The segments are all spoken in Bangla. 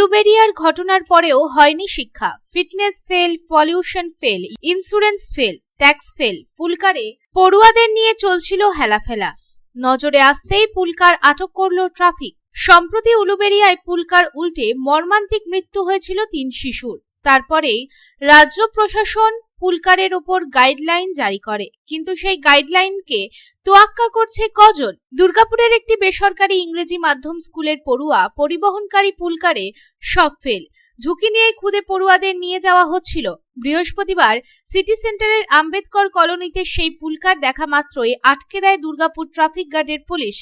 উলুবেরিয়ার ঘটনার পরেও হয়নি শিক্ষা। Fitness fail, pollution fail, insurance fail, tax fail, পুলকারে পড়ুয়াদের নিয়ে চলছিল হেলাফেলা। নজরে আসতেই পুলকার আটক করল ট্রাফিক। সম্প্রতি উলুবেরিয়ায় পুলকার উল্টে মর্মান্তিক মৃত্যু হয়েছিল তিন শিশুর। তারপরেই রাজ্য প্রশাসন পুলকারের ওপর গাইডলাইন জারি করে। কিন্তু সেই গাইডলাইনকে তোয়াক্কা করছে কজন? দুর্গাপুরের একটি বেসরকারি ইংরেজি মাধ্যম স্কুলের পড়ুয়া, পরিবহনকারী পুলকারে সব ফেল ঝুঁকি নিয়ে খুদে পড়ুয়াদের নিয়ে যাওয়া হচ্ছিল। বৃহস্পতিবার সিটি সেন্টারের আম্বেদকর কলোনিতে সেই পুলকার দেখা মাত্রই আটকে দেয় দুর্গাপুর ট্রাফিক গার্ডের পুলিশ।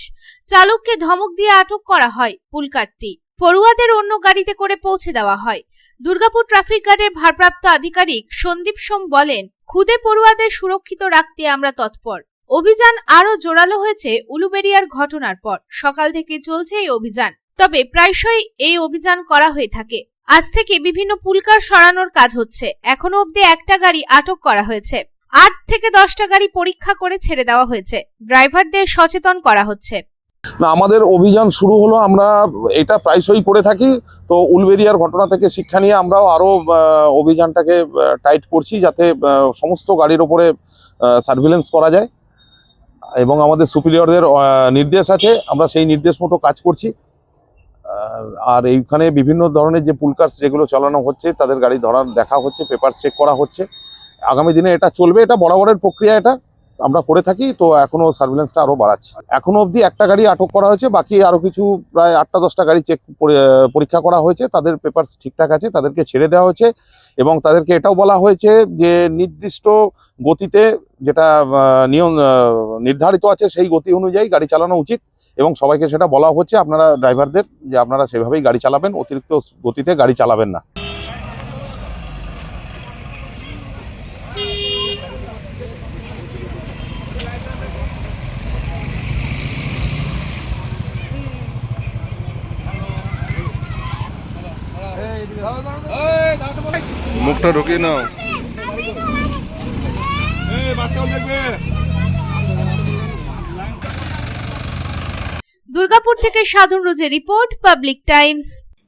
চালককে ধমক দিয়ে আটক করা হয় পুলকারটি। পড়ুয়াদের অন্য গাড়িতে করে পৌঁছে দেওয়া হয়। দুর্গাপুর ট্রাফিক গার্ডের ভারপ্রাপ্ত আধিকারিক সন্দীপ সোম বলেন, খুদে পড়ুয়াদের সুরক্ষিত রাখতে আমরা তৎপর। অভিযান আরও জোরালো হয়েছে উলুবেরিয়ার ঘটনার পর। সকাল থেকে চলছে এই অভিযান। তবে প্রায়শই এই অভিযান করা হয়ে থাকে। আজ থেকে বিভিন্ন পুলকার সরানোর কাজ হচ্ছে। এখনও অবধি একটা গাড়ি আটক করা হয়েছে। আট থেকে দশটা গাড়ি পরীক্ষা করে ছেড়ে দেওয়া হয়েছে। ড্রাইভারদের সচেতন করা হচ্ছে। না, আমাদের অভিযান শুরু হলো, আমরা এটা প্রায়শই করে থাকি। তো উলবেরিয়ার ঘটনা থেকে শিক্ষা নিয়ে আমরাও আরও অভিযানটাকে টাইট করছি যাতে সমস্ত গাড়ির ওপরে সার্ভিলেন্স করা যায়। এবং আমাদের সুপিরিয়রদের নির্দেশ আছে, আমরা সেই নির্দেশ মতো কাজ করছি। আর- এইখানে বিভিন্ন ধরনের যে পুলকার্স যেগুলো চালানো হচ্ছে, তাদের গাড়ি ধরার, দেখা হচ্ছে পেপার চেক করা হচ্ছে। আগামী দিনে এটা চলবে, এটা বরাবরের প্রক্রিয়া এটা। আমরা করে থাকি, তো এখনও সার্ভিলেন্সটা আরও বাড়াচ্ছি। এখনও অবধি একটা গাড়ি আটক করা হয়েছে, বাকি আরও কিছু প্রায় আটটা দশটা গাড়ি চেক পরীক্ষা করা হয়েছে, তাদের পেপার ঠিকঠাক আছে, তাদেরকে ছেড়ে দেওয়া হয়েছে এবং তাদেরকে এটাও বলা হয়েছে যে নির্দিষ্ট গতিতে যেটা নিয়ম নির্ধারিত আছে সেই গতি অনুযায়ী গাড়ি চালানো উচিত এবং সবাইকে সেটা বলা হচ্ছে। আপনারা ড্রাইভারদের যে আপনারা সেভাবেই গাড়ি চালাবেন, অতিরিক্ত গতিতে গাড়ি চালাবেন না। মুখটা ঢুকিয়ে নাও। দুর্গাপুর থেকে সাধন রোজের রিপোর্ট পাবলিক টাইমস।